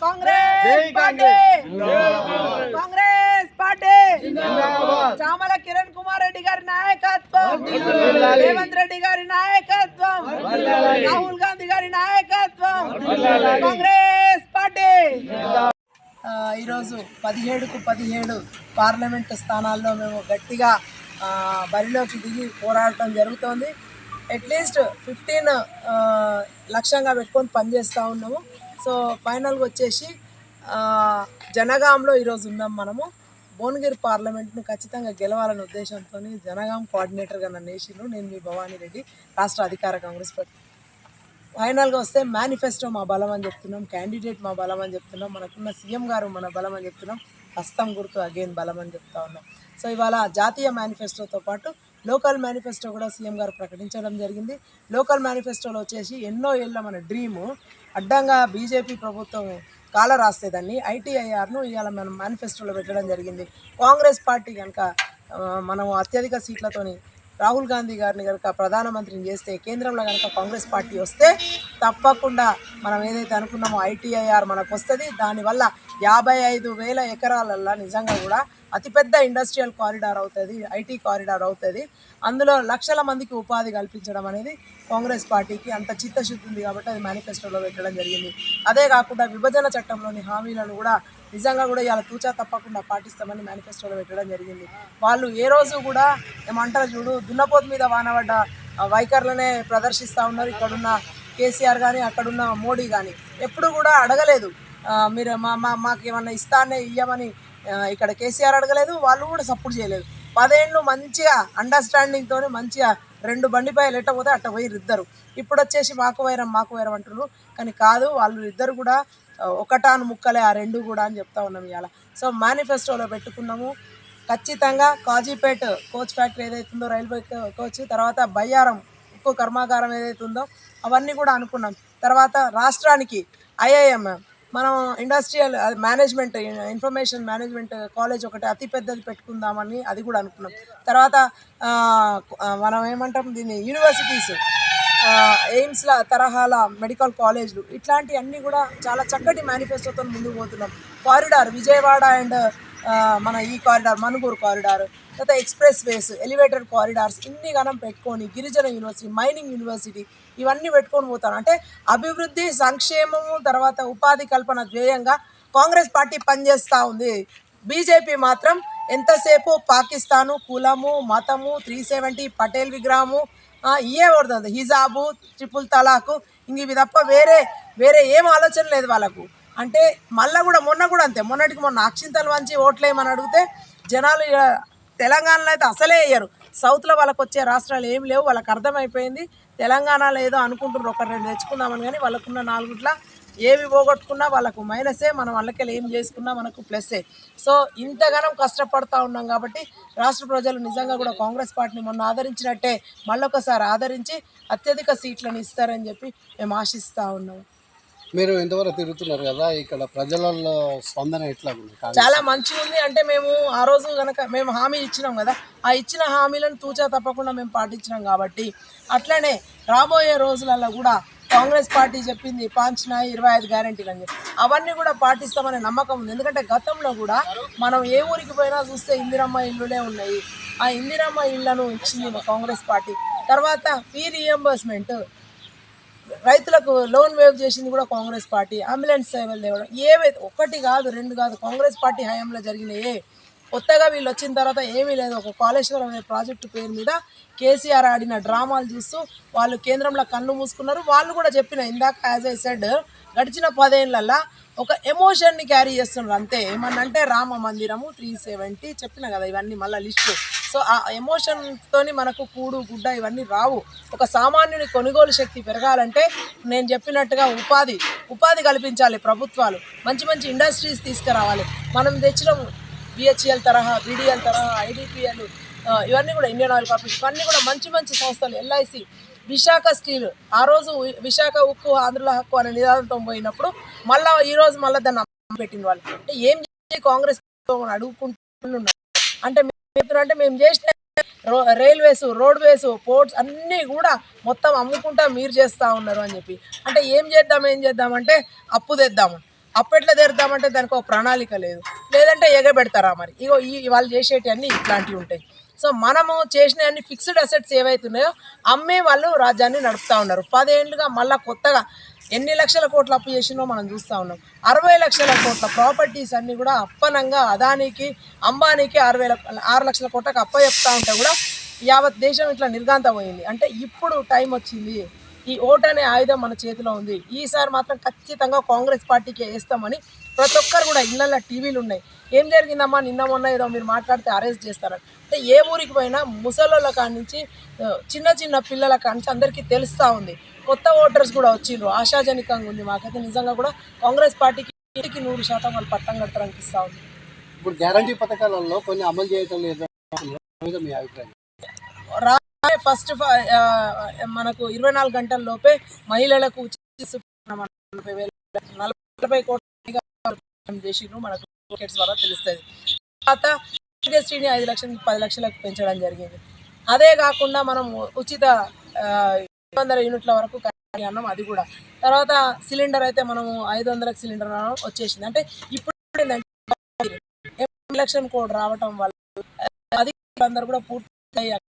Congress! Party! Congress! Party! Chamala Kiran Kumar Reddy గారి నాయకత్వం! రేవంత్ రెడ్డి గారి నాయకత్వం! రాహుల్ గాంధీ గారి నాయకత్వం! కాంగ్రెస్ పార్టీ! ఈరోజు పదిహేడుకు పదిహేడు పార్లమెంట్ స్థానాల్లో మేము గట్టిగా బరిలోకి దిగి పోరాడటం జరుగుతోంది. అట్లీస్ట్ ఫిఫ్టీన్ లక్ష్యంగా పెట్టుకొని పనిచేస్తూ ఉన్నాము. సో ఫైనల్గా వచ్చేసి జనగాంలో ఈరోజు ఉన్నాం మనము. భువనగిరి పార్లమెంట్ను ఖచ్చితంగా గెలవాలనే ఉద్దేశంతో జనగాం కోఆర్డినేటర్గా నన్ను వేసిండ్రు. నేను మీ భవానీ రెడ్డి రాష్ట్ర అధికార కాంగ్రెస్ పార్టీ. ఫైనల్గా వస్తే మేనిఫెస్టో మా బలం అని చెప్తున్నాం క్యాండిడేట్ మా బలం అని చెప్తున్నాం మనకున్న సీఎం గారు మన బలం అని చెప్తున్నాం హస్తం గుర్తు అగైన్ బలం అని చెప్తా ఉన్నాం. సో ఇవాళ జాతీయ మేనిఫెస్టోతో పాటు లోకల్ మేనిఫెస్టో కూడా సీఎం గారు ప్రకటించడం జరిగింది. లోకల్ మేనిఫెస్టోలో వచ్చేసి ఎన్నో ఏళ్ళ మన డ్రీము అడ్డంగా బీజేపీ ప్రభుత్వం కాల రాస్తే దాన్ని ఐటీఐఆర్ను ఇవాళ మనం మేనిఫెస్టోలో పెట్టడం జరిగింది. కాంగ్రెస్ పార్టీ కనుక మనం అత్యధిక సీట్లతోని రాహుల్ గాంధీ గారిని కనుక ప్రధానమంత్రిని చేస్తే కేంద్రంలో కనుక కాంగ్రెస్ పార్టీ వస్తే తప్పకుండా మనం ఏదైతే అనుకున్నామో ఐటీఐఆర్ మనకు వస్తుంది. దానివల్ల యాభై ఐదు వేల ఎకరాలల్లో నిజంగా కూడా అతిపెద్ద ఇండస్ట్రియల్ కారిడార్ అవుతుంది ఐటీ కారిడార్ అవుతుంది. అందులో లక్షల మందికి ఉపాధి కల్పించడం అనేది కాంగ్రెస్ పార్టీకి అంత చిత్తశుద్ధి ఉంది కాబట్టి అది మేనిఫెస్టోలో పెట్టడం జరిగింది. అదే కాకుండా విభజన చట్టంలోని హామీలను కూడా నిజంగా కూడా ఇలా తూచా తప్పకుండా పాటిస్తామని మేనిఫెస్టోలో పెట్టడం జరిగింది. వాళ్ళు ఏ రోజు కూడా ఏమంటారు చూడు దున్నపోతు మీద వానబడ్డ వైఖరులనే ప్రదర్శిస్తూ ఉన్నారు. ఇక్కడున్న కేసీఆర్ కానీ అక్కడున్న మోడీ కానీ ఎప్పుడు కూడా అడగలేదు. మీరు మా మా మాకు ఏమన్నా ఇస్తానే ఇయ్యమని ఇక్కడ కేసీఆర్ అడగలేదు వాళ్ళు కూడా సపోర్ట్ చేయలేదు. పదేళ్ళు మంచిగా అండర్స్టాండింగ్తో మంచిగా రెండు బండిపైలు ఎట్టపోతే అట్ట పోయి ఇద్దరు. ఇప్పుడు వచ్చేసి మాకు వైరం మాకు వైరం అంటున్నారు కానీ కాదు వాళ్ళు ఇద్దరు కూడా ఒకటాను ముక్కలే ఆ రెండు కూడా అని చెప్తా ఉన్నాం ఇవాళ సో మేనిఫెస్టోలో పెట్టుకున్నాము. ఖచ్చితంగా కాజీపేట్ కోచ్ ఫ్యాక్టరీ ఏదైతే ఉందో రైల్వే కోచ్ తర్వాత బయ్యారం ఉక్కు కర్మాగారం ఏదైతే ఉందో అవన్నీ కూడా అనుకున్నాం. తర్వాత రాష్ట్రానికి ఐఐఎం మనం industrial management information management college ఒకటి అతి పెద్దది పెట్టుకుందామని అది కూడా అనుకున్నాం. తర్వాత మనం ఏమంటాం దీన్ని యూనివర్సిటీస్ ఎయిమ్స్ల తరహాల మెడికల్ కాలేజ్లు ఇట్లాంటివన్నీ కూడా చాలా చక్కటి మేనిఫెస్టోతో ముందుకు పోతున్నాం. కారిడార్ విజయవాడ అండ్ మన ఈ కారిడార్ మనుగూరు కారిడార్ తర్వాత ఎక్స్ప్రెస్ వేస్ ఎలివేటెడ్ కారిడార్స్ ఇన్ని గణం పెట్టుకొని గిరిజన యూనివర్సిటీ మైనింగ్ యూనివర్సిటీ ఇవన్నీ పెట్టుకొని పోతాను అంటే అభివృద్ధి సంక్షేమము తర్వాత ఉపాధి కల్పన ధ్యేయంగా కాంగ్రెస్ పార్టీ పనిచేస్తూ ఉంది. బీజేపీ మాత్రం ఎంతసేపు పాకిస్తాను కులము మతము త్రీ సెవెంటీ పటేల్ విగ్రహము ఇవే ఇయే పడుతుంది హిజాబు ట్రిపుల్ తలాకు ఇంక ఇవి తప్ప వేరే వేరే ఏం ఆలోచన లేదు వాళ్ళకు. అంటే మళ్ళీ కూడా మొన్న కూడా అంతే. మొన్నటికి మొన్న అక్షింతలు వంచి ఓట్లేయమని అడిగితే జనాలు తెలంగాణలో అయితే అసలే వేయరు. సౌత్లో వాళ్ళకి వచ్చే రాష్ట్రాలు ఏం లేవు. వాళ్ళకి అర్థమైపోయింది. తెలంగాణలో ఏదో అనుకుంటున్నారు. ఒక రెండు తెచ్చుకుందామని కానీ వాళ్ళకున్న నాలుగుట్ల ఏవి పోగొట్టుకున్నా వాళ్ళకు మైనసే. మనం వాళ్ళకెళ్ళి ఏం చేసుకున్నా మనకు ప్లస్సే. సో ఇంతగానం కష్టపడతా ఉన్నాం కాబట్టి రాష్ట్ర ప్రజలు నిజంగా కూడా కాంగ్రెస్ పార్టీని మొన్న ఆదరించినట్టే మళ్ళొకసారి ఆదరించి అత్యధిక సీట్లను ఇస్తారని చెప్పి మేము ఆశిస్తూ ఉన్నాము మీరు ఇంతవరకు తిరుగుతున్నారు కదా ఇక్కడ ప్రజలలో స్పందన ఎట్లా ఉంది చాలా మంచిగా ఉంది అంటే మేము ఆ రోజు కనుక మేము హామీ ఇచ్చినాం కదా ఆ ఇచ్చిన హామీలను తూచా తప్పకుండా మేము పాటించినాం కాబట్టి అట్లనే రాబోయే రోజులలో కూడా కాంగ్రెస్ పార్టీ చెప్పింది పాంచిన ఇరవై ఐదు గ్యారంటీలు అని చెప్పి. అవన్నీ కూడా పాటిస్తామనే నమ్మకం ఉంది. ఎందుకంటే గతంలో కూడా మనం ఏ ఊరికి పోయినా చూస్తే ఇందిరమ్మ ఇల్లులే ఉన్నాయి. ఆ ఇందిరమ్మ ఇళ్ళను ఇచ్చింది కాంగ్రెస్ పార్టీ. తర్వాత ఫీ రియంబర్స్మెంట్ రైతులకు లోన్ వేవ్ చేసింది కూడా కాంగ్రెస్ పార్టీ అంబులెన్స్ సేవలు తేవడం. ఏవైతే ఒకటి కాదు రెండు కాదు కాంగ్రెస్ పార్టీ హయాంలో జరిగినాయే. కొత్తగా వీళ్ళు వచ్చిన తర్వాత ఏమీ లేదు. ఒక కాళేశ్వరం అనే ప్రాజెక్టు పేరు మీద కేసీఆర్ ఆడిన డ్రామాలు చూస్తూ వాళ్ళు కేంద్రంలో కన్ను మూసుకున్నారు. వాళ్ళు కూడా చెప్పిన ఇందాక యాజ్ ఐ సెడ్ గడిచిన పదేళ్ళల్లో ఒక ఎమోషన్ని క్యారీ చేస్తున్నారు. అంతే. ఏమన్నంటే రామ మందిరము త్రీ సెవెంటీ చెప్పిన కదా ఇవన్నీ మళ్ళీ లిస్టు సో ఆ ఎమోషన్తోని మనకు కూడు గుడ్డ ఇవన్నీ రావు. ఒక సామాన్యుని కొనుగోలు శక్తి పెరగాలంటే నేను చెప్పినట్టుగా ఉపాధి ఉపాధి కల్పించాలి ప్రభుత్వాలు. మంచి మంచి ఇండస్ట్రీస్ తీసుకురావాలి. మనం తెచ్చిన బిహెచ్ఎల్ తరహా బీడీఎల్ తరహా ఐడిపిఎల్ ఇవన్నీ కూడా ఇండియన్ ఆయిల్ కార్పొరేషన్ ఇవన్నీ కూడా మంచి మంచి సంస్థలు ఎల్ఐసి విశాఖ స్టీల్. ఆ రోజు విశాఖ ఉక్కు ఆంధ్రుల హక్కు అనే నిదానంతో పోయినప్పుడు మళ్ళా ఈ రోజు మళ్ళీ దాన్ని పెట్టిన వాళ్ళు. అంటే ఏం చేసి కాంగ్రెస్ ప్రభుత్వం అడుగుకుంటున్నారు? అంటే మేము అంటే మేము చేసిన రో రైల్వేస్ రోడ్వేస్ పోర్ట్స్ అన్నీ కూడా మొత్తం అమ్ముకుంటా మీరు చేస్తూ ఉన్నారు అని చెప్పి. అంటే ఏం చేద్దాం ఏం చేద్దామంటే అప్పు తెద్దాము అప్పట్లో తెరుద్దామంటే దానికి ఒక ప్రణాళిక లేదు. లేదంటే ఎగబెడతారా మరి? ఇగో ఈ వాళ్ళు చేసేటివన్నీ ఇట్లాంటివి ఉంటాయి. సో మనము చేసిన అన్ని ఫిక్స్డ్ అసెట్స్ ఏవైతున్నాయో అమ్మే వాళ్ళు రాజ్యాన్ని నడుపుతా ఉన్నారు. పదేళ్ళుగా మళ్ళీ కొత్తగా ఎన్ని లక్షల కోట్ల అప్పు చేసినో మనం చూస్తూ ఉన్నాం. అరవై లక్షల కోట్ల ప్రాపర్టీస్ అన్నీ కూడా అప్పనంగా అదానికి అంబానీకి అరవై ఆరు లక్షల కోట్లకు అప్ప చెప్తా ఉంటే కూడా యావత్ దేశం ఇట్లా నిర్గాంత పోయింది. అంటే ఇప్పుడు టైం వచ్చింది. ఈ ఓట్ అనే ఆయుధం మన చేతిలో ఉంది. ఈసారి మాత్రం ఖచ్చితంగా కాంగ్రెస్ పార్టీకి వేస్తామని ప్రతి ఒక్కరు కూడా ఇళ్ళల్లో టీవీలు ఉన్నాయి. ఏం జరిగిందమ్మా? నిన్న మొన్న ఏదో మీరు మాట్లాడితే అరెస్ట్ చేస్తారని. అంటే ఏ ఊరికి పోయినా ముసలోళ్ళ కాడి నుంచి చిన్న చిన్న పిల్లల కాడి నుంచి అందరికీ తెలుస్తూ ఉంది. కొత్త ఓటర్స్ కూడా వచ్చిండ్రు. ఆశాజనకంగా ఉంది. మాకైతే నిజంగా కూడా కాంగ్రెస్ పార్టీకి నూరు శాతం వాళ్ళు పట్టం కడతారు అనిపిస్తూ ఉంది. ఇప్పుడు గ్యారంటీ పథకాలలో కొన్ని అమలు చేయటం లేదు. మీ అభిప్రాయం? రాబోయే ఫస్ట్ మనకు ఇరవై నాలుగు గంటల లోపే మహిళలకు ఉచిత నలభై వేల నలభై కోట్ల చేసిండ్రు. మనకు టికెట్స్ ద్వారా తెలుస్తుంది. తర్వాత ఐదు లక్షల నుంచి పది లక్షలకు పెంచడం జరిగింది. అదే కాకుండా మనం ఉచిత ఐదు వందల యూనిట్ల వరకు అన్నాం అది కూడా. తర్వాత సిలిండర్ అయితే మనము ఐదు వందలకు సిలిండర్ వచ్చేసింది. అంటే ఇప్పుడు ఏంటంటే ఎలక్షన్ కోడ్ రావటం వల్ల అది అందరు కూడా పూర్తి అయ్యారు.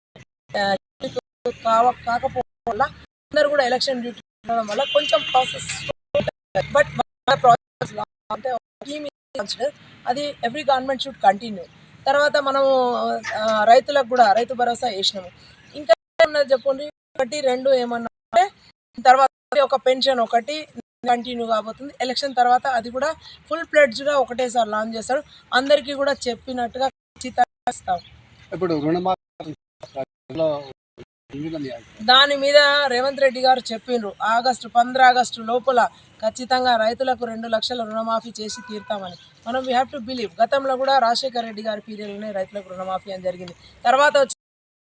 కాకపోవడం వల్ల అందరు కూడా ఎలక్షన్ డ్యూటీ ఉండడం వల్ల కొంచెం ప్రాసెస్ బట్ ప్రాసెస్ అంటే అది ఎవ్రీ గవర్నమెంట్ షుడ్ కంటిన్యూ. తర్వాత మనము రైతులకు కూడా రైతు భరోసా వేసినాము. ఇంకా చెప్పండి? ఒకటి రెండు ఏమన్నా తర్వాత ఒక పెన్షన్ ఒకటి కంటిన్యూ కాబోతుంది. ఎలక్షన్ తర్వాత అది కూడా ఫుల్ ప్లెడ్జ్గా ఒకటేసారి లాంచ్ చేస్తాడు అందరికీ కూడా చెప్పినట్టుగా ఖచ్చితంగా ఇస్తాం. ఇప్పుడు దీని మీద రేవంత్ రెడ్డి గారు చెప్పిండ్రు. ఆగస్టు పంద్ర ఆగస్టు లోపల ఖచ్చితంగా రైతులకు రెండు లక్షల రుణమాఫీ చేసి తీరుతామని. మనం వీ హ్యావ్ టు బిలీవ్ గతంలో కూడా రాజశేఖర్ రెడ్డి గారి పీరియడ్లోనే రైతులకు రుణమాఫీ అని జరిగింది. తర్వాత